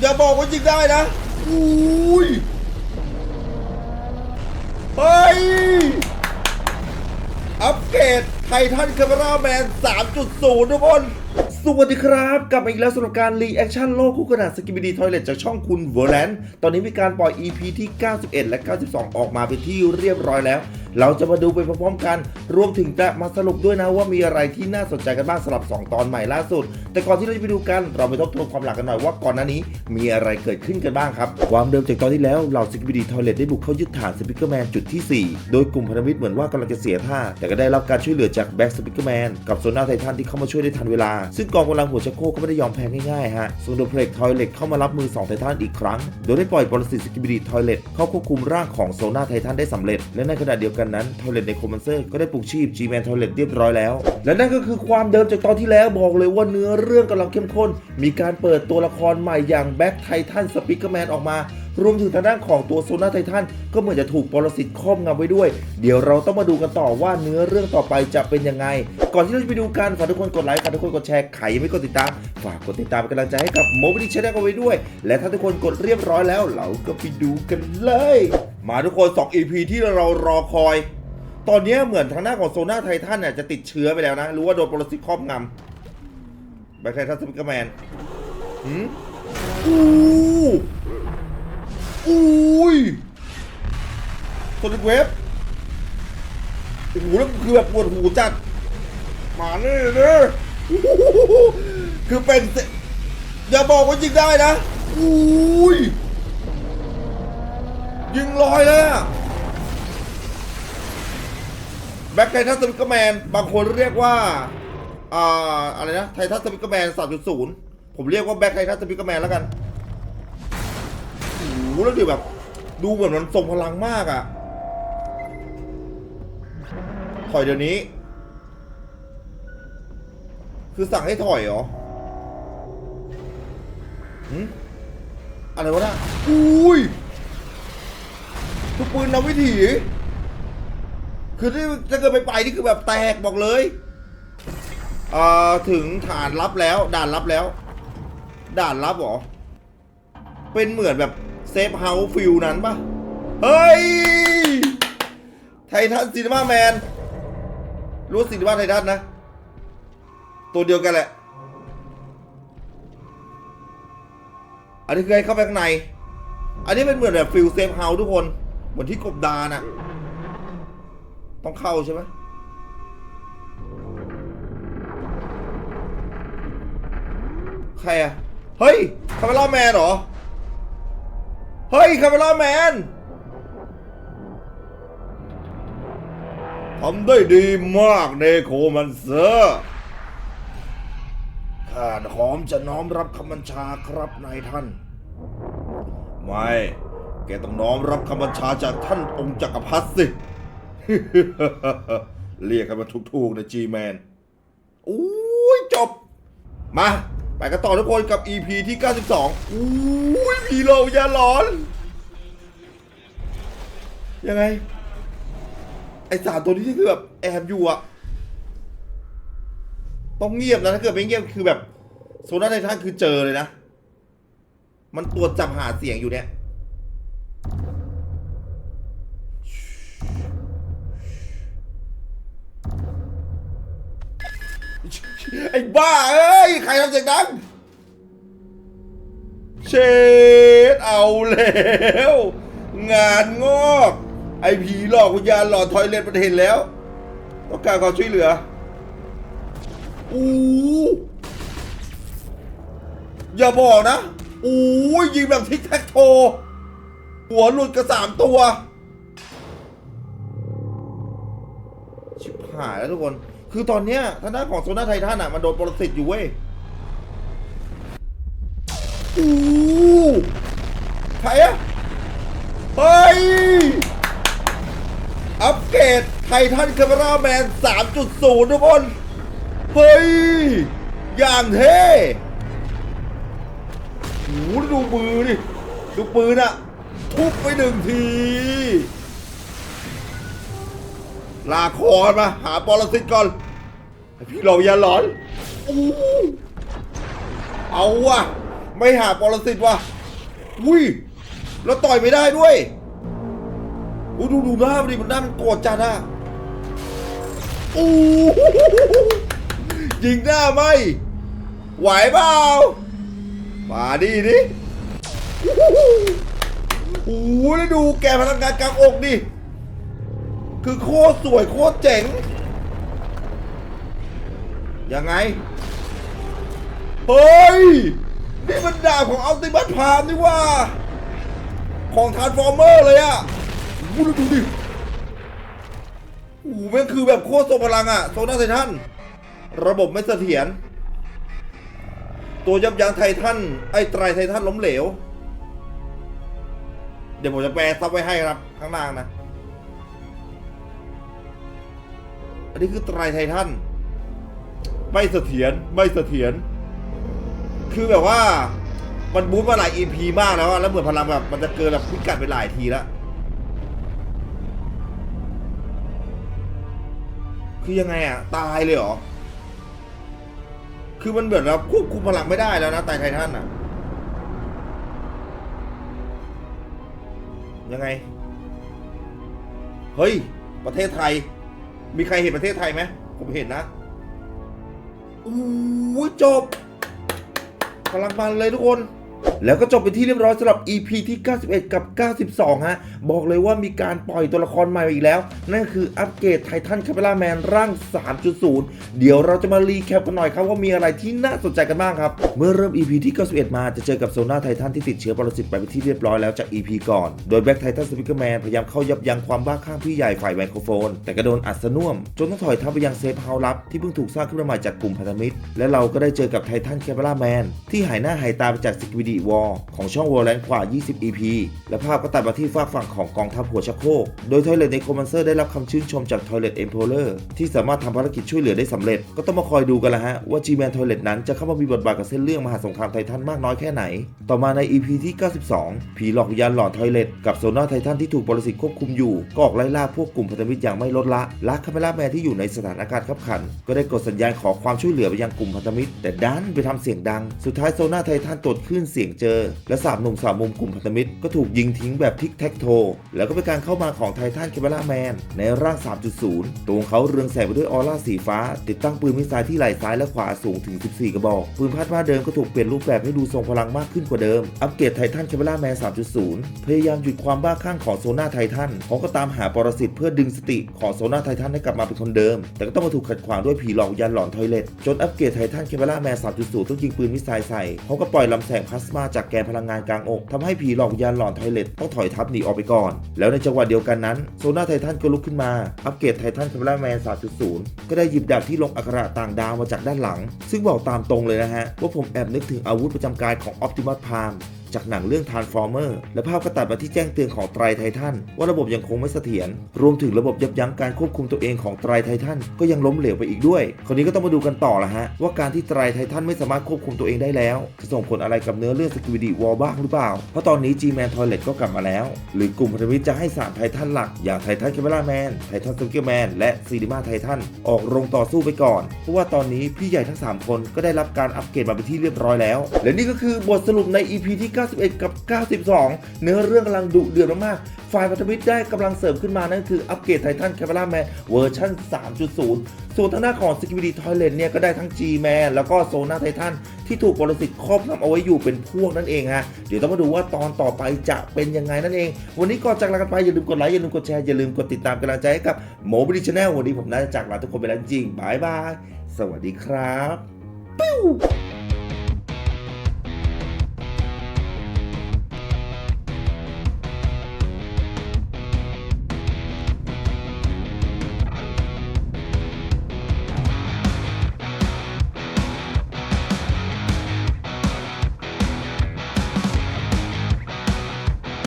อย่าบอกว่ายิงได้นะอุ้ยเฮ้ยอัปเกรดไททันคาเมราแมน 3.0 ทุกคน สวัสดีครับ กลับมาอีกแล้วสำหรับการรีแอคชั่นโลกคู่ขนาดสกิบิดีทอยเลตจากช่องคุณเวอร์แลนด์ตอนนี้มีการปล่อย EP ที่ 91 และ 92 ออกมาเป็นที่เรียบร้อยแล้วเราจะมาดูไปพร้อมๆกัน รวมถึงจะมาสรุปด้วยนะว่ามีอะไรที่น่าสนใจกันบ้างสำหรับ 2 ตอนใหม่ล่าสุด แต่ก่อนที่เราจะไปดูกันเราไปทบทวนความหลังกันหน่อยว่าก่อนหน้านี้มีอะไรเกิดขึ้นกันบ้างครับ ความเดิมจากตอนที่แล้วเหล่าสกิบิดีทอยเลตได้บุกเข้ายึดฐานสปิเกอร์แมนจุดที่ 4 โดยกลุ่มพันธมิตรเหมือนว่ากำลังจะเสียท่า แต่ก็ได้รับการช่วยเหลือจากแบ็กสปิเกอร์แมนกับโซน่าไททันที่เข้ามาช่วยได้ทันเวลา ซึ่งกองกำลังหัวชักโคก็ไม่ได้ยอมแพ้ง่ายๆฮะส่วนโดเพล็กทอยเลตเข้ามารับมือ 2 ไททันอีกครั้ง โดยได้ปล่อยปรสิตสกิบิดีทอยเลตเข้าควบคุมร่างของโซนาไททันได้สำเร็จและในขณะเดียวกันนั้นทอเลตในโคมันเซอร์ก็ได้ปลุกชีพ G-Man ทอยเลตเรียบร้อยแล้ว และนั่นก็คือความเดิมจากตอนที่แล้วบอกเลยว่าเนื้อเรื่องกำลังเข้มข้น มีการเปิดตัวละครใหม่อย่างแบ็คไททันสปิเกอร์แมนออกมา รวมถึงทางด้านของตัวโซนาไททันก็เหมือนจะถูกปรสิตครอบงำไว้ด้วย เดี๋ยวเราต้องมาดูกันต่อว่าเนื้อเรื่องต่อไปจะเป็นยังไง ก่อนที่เราจะไปดูกันฝากทุกคนกดไลค์ฝากทุกคนกดแชร์ใครยังไม่กดติดตามฝากกดติดตามเป็นกำลังใจให้กับโมบิดิชแนลกันไว้ด้วย และถ้าทุกคนกดเรียบร้อยแล้วเราก็ไปดูกันเลย มาทุกคน 2 EP ที่เรารอคอย ตอนนี้เหมือนทางหน้านของโซนาไททันเนี่ยจะติดเชื้อไปแล้วนะ รู้ว่าโดนปรสิตครอบงำแบ็คไททันสปิเกอร์แมนหืม โซนิกเวฟโอ้โหแล้วคือแบบปวดหูจัดมาเน่เน่คือเป็น อย่าบอกว่ายิงได้นะอุ้ยยิงลอยเลยอะแบ็คไททันสปิกร์แมน บางคนเรียกว่า อ่า อะไรนะ ไททันสปิกร์แมน3.0ผมเรียกว่าแบ็คไททันสปิกร์แมนแล้วกันโอ้โหแล้วดูแบบ ดูเหมือนมันทรงพลังมากอะ่ะ ถอยเดี๋ยวนี้ คือสั่งให้ถอยเหรอหืมอะไรวะน่ะอุ้ยทุกปืนนำวิถีคือที่ถ้าเกิดไปไปนี่คือแบบแตกบอกเลยเอ่อถึงฐานรับแล้ว ด่านรับแล้ว ด่านรับหรอ เป็นเหมือนแบบเซฟเฮาส์ฟิลนั้นปะเฮ้ย ไททันซีนีมาแมน รู้ซีนีมาไททันนะ ตัวเดียวกันแหละ อันนี้คือให้เข้าไปข้างใน อันนี้เป็นเหมือนแบบฟิลเซฟเฮาทุกคน เหมือนที่กบดานอะต้องเข้าใช่ไหมใครอะเฮ้ยคาเมล่าแมนเหรอ เฮ้ยคาเมล่าแมน ทำได้ดีมากเนโคมันเซอร์ข้าหอมจะน้อมรับคำบัญชาครับนายท่าน ไม่ แกต้องน้อมรับคำบัญชาจากท่านองค์จักรพรรดิสิ เรียกกันมาถูกๆนะจีแมนอุ้ยจบ มา ไปกันต่อทุกคนกับ EP ที่ 92อุ้ยผีโลกยาหลอน ยังไง ไอสามตัวนี้ที่คือแบบแอบอยู่อะต้องเงียบนะถ้าเกิดไม่เงียบคือแบบโซน่าไททันคือเจอเลยนะ มันตัวจับหาเสียงอยู่เนี่ยไอ้บ้าเอ้ย ใครทำเสียงดังเชดเอาแล้ว งานงอก ไอ้ผีหลอกวิญญาณหลอดทอยเลนมันเห็นแล้ว ต้องการความช่วยเหลือ อู้อย่าบอกนะ อู้ยิงแบบทิกแท็กโท หัวหลุดกระสามตัว ชิบหายแล้วทุกคน คือตอนเนี้ยทางด้านของโซน่าไททันอะ มันโดนปรสิตอยู่เว้ย อู้ใครอะเฮ้ย อัปเกรดไททันคาเมราแมน 3.0 ทุกคน เฮ้ย อย่างเท่โหดูมือดิ ดูปืนอะทุบไปหนึ่งที ลาคอมา หาปรสิตก่อน พี่เราอย่าหลอนอู้เอาว่ะไม่หาปรสิตว่ะอุ้ย แล้วต่อยไม่ได้ด้วย อู้ดูดูหน้ามันดิมันหน้ามันโกรธจัดอะอู้หูยิงหน้าไหมไหวเปล่ามาดิดิโอ้โหแล้วดูแกพลังงานกลางอกดิ คือโคตรสวยโคตรเจ๋ง ยังไง เฮ้ย นี่มันดาบของอัลติมัตพามนี่ว่า ของทาร์ฟอร์เมอร์เลยอะ ดูดูดิโอ้โหแม่งคือแบบโคตรทรงพลังอะโซน่าไททันระบบไม่เสถียรตัวยับยั้งไททันไอ้ไตรไททันล้มเหลว เดี๋ยวผมจะแปลซับไว้ให้ครับ ข้างล่างนะ อันนี้คือไตรไททันไม่เสถียรไม่เสถียรคือแบบว่า มันบูทมาหลาย EP มากแล้วอะแล้วเหมือนพลังแบบมันจะเกินแบบพิกัดไปหลายทีแล้ว คือยังไงอะตายเลยเหรอ คือมันเหมือนเราควบคุมพลังไม่ได้แล้วนะไตรไททันอะยังไง เฮ้ย ประเทศไทย มีใครเห็นประเทศไทยไหมผมเห็นนะอู้จบกำลังมันเลยทุกคน แล้วก็จบเป็นที่เรียบร้อยสำหรับ EP ที่ 91 กับ 92 ฮะ บอกเลยว่ามีการปล่อยตัวละครใหม่อีกแล้ว นั่นคืออัปเกรดไททันคาเ e ล่าแมนร่าง 3.0 เดี๋ยวเราจะมารีแคปกันหน่อยครับว่ามีอะไรที่น่าสนใจกันบ้างครับ เมื่อเริ่ม EP ที่ 91 มาจะเจอกับโซนาไททันที่ติดเชื้อปรสิตไปเป็นที่เรียบร้อยแล้วจาก EP ก่อน โดยแบ็คไททันสปิเกอร์แมนพยายามเข้ายับยั้งความบ้าคลั่งพี่ใหญ่ฝ่ายไมโครโฟน แต่ก็โดนอัดสน่วม จนต้องถอยทัพไปยังเซฟเฮาส์ลับที่เพิ่งถูกสร้างขึ้นมาใหม่จากกลุ่มพันธมิตร และเราก็ได้เจอกับไททันแคเ e ล่าแมนที่หายหน้าหายตาไปจากสกิวิดีวอลของช่องวอลแลนกว่า 20 EP และภาพก็ตัดมาที่ฝากฝั่งของกองทัพหัวชักโครก โดยทอยเลตในโคมันเซอร์ได้รับคำชื่นชมจากทอยเลตเอ็มโพเลอร์ที่สามารถทำภารกิจช่วยเหลือได้สำเร็จ ก็ต้องมาคอยดูกันละฮะว่า G-Man Toilet นั้นจะเข้ามามีบทบาทกับเส้นเรื่องมหาสงครามไททันมากน้อยแค่ไหน ต่อมาใน EP ที่ 92 ผีหลอกวิญญาณหลอนทอยเลตกับโซนาไททันที่ถูกปรสิตควบคุมอยู่ก็ออกไล่ล่าพวกกลุ่มพันธมิตรอย่างไม่ลดละลักคาเมล่าแมนที่อยู่ในสถานการณ์ขับขัน ก็ได้กดสัญญาณขอความช่วยเหลือไปยังกลุ่มพันธมิตร แต่ดันไปทำเสียงดัง สุดท้ายโซนาไททันตรวจคลื่นเสียงเจอ และสามหนุ่มสามมุมกลุ่มพันธมิตรก็ถูกยิงทิ้งแบบทิกแท็กโท แล้วก็เป็นการเข้ามาของไททันคเมล่าแมนในร่าง 3.0 ตัวของเขาเรืองแสงไปด้วยออร่าสีฟ้า ติดตั้งปืนมิสไซล์ที่ไหล่ซ้ายและขวาสูงถึง 14 กระบอก ปืนพัดมาเดิมก็ถูกเปลี่ยนรูปแบบให้ดูทรงพลังมากขึ้นกว่าเดิม อัปเกรดไททันคเมล่าแมน 3.0 พยายามหยุดความบ้าคลั่งของโซนาไททันเขาก็ตามหาปรสิตเพื่อดึงสติของโซนาไททันให้กลับมาเป็นคนเดิม แต่ก็ต้องมาถูกขัดขวางด้วยผีหลอกยันหลอนทอยเลตจนอัปเกรดไททันคเมล่าแมน 3.0 ต้องยิงปืนมิสไซล์ใส่เขาก็ปล่อยลำแสงพลาสมาจากแกนพลังงานกลางอกทำให้ผีหลอกยานหลอนไทเลตต้องถอยทับหนีออกไปก่อน แล้วในจังหวะเดียวกันนั้นโซน่าไททันก็ลุกขึ้นมา อัปเกรดไททันคาเมล่าแมน3.0 ก็ได้หยิบดาบที่ลงอักขระต่างดาวมาจากด้านหลัง ซึ่งบอกตามตรงเลยนะฮะว่าผมแอบนึกถึงอาวุธประจำกายของออปติมัสพาม จากหนังเรื่อง Transformer และภาพก็ตัดมาที่แจ้งเตือนของไตรไททันว่าระบบยังคงไม่เสถียรรวมถึงระบบยับยั้งการควบคุมตัวเองของไตรไททันก็ยังล้มเหลวไปอีกด้วย คราวนี้ก็ต้องมาดูกันต่อละฮะว่าการที่ไตรไททันไม่สามารถควบคุมตัวเองได้แล้ว จะส่งผลอะไรกับเนื้อเรื่องสกิวิดีวอลบ้างหรือเปล่า เพราะตอนนี้ G-Man Toilet ก็กลับมาแล้ว หรือกลุ่มพันธมิตรจะให้สามไททันหลัก อย่างไททันแคมเมราแมนไททันสกิลแมนและซีดิมาไททันออกโรงต่อสู้ไปก่อน เพราะว่าตอนนี้พี่ใหญ่ทั้ง 3 คนก็ได้รับการอัปเกรดมาเป็นที่เรียบร้อยแล้ว และนี่ก็คือบทสรุปใน EP ที่91 กับ 92 เนื้อเรื่องกำลังดุเดือดมากๆ ฝ่ายพันธมิตรได้กำลังเสริมขึ้นมา นั่นคืออัปเกรดไททันแคมเราแมนเวอร์ชัน3.0 ส่วนทางด้าของ Security Toilet เนี่ยก็ได้ทั้ง G-Man แล้วก็โซน่าไททันที่ถูกปรสิตครอบงำเอาไว้อยู่เป็นพวกนั่นเองฮะ เดี๋ยวต้องมาดูว่าตอนต่อไปจะเป็นยังไงนั่นเอง วันนี้ก่อนจากลากันไปอย่าลืมกดไลค์อย่าลืมกดแชร์อย่าลืมกดติดตามกำลังใจให้กับโมบิลิชแนลวันนี้ผมน่าจะจากลาทุกคนไปแล้วจริงบายบายสวัสดีครับปิ้ว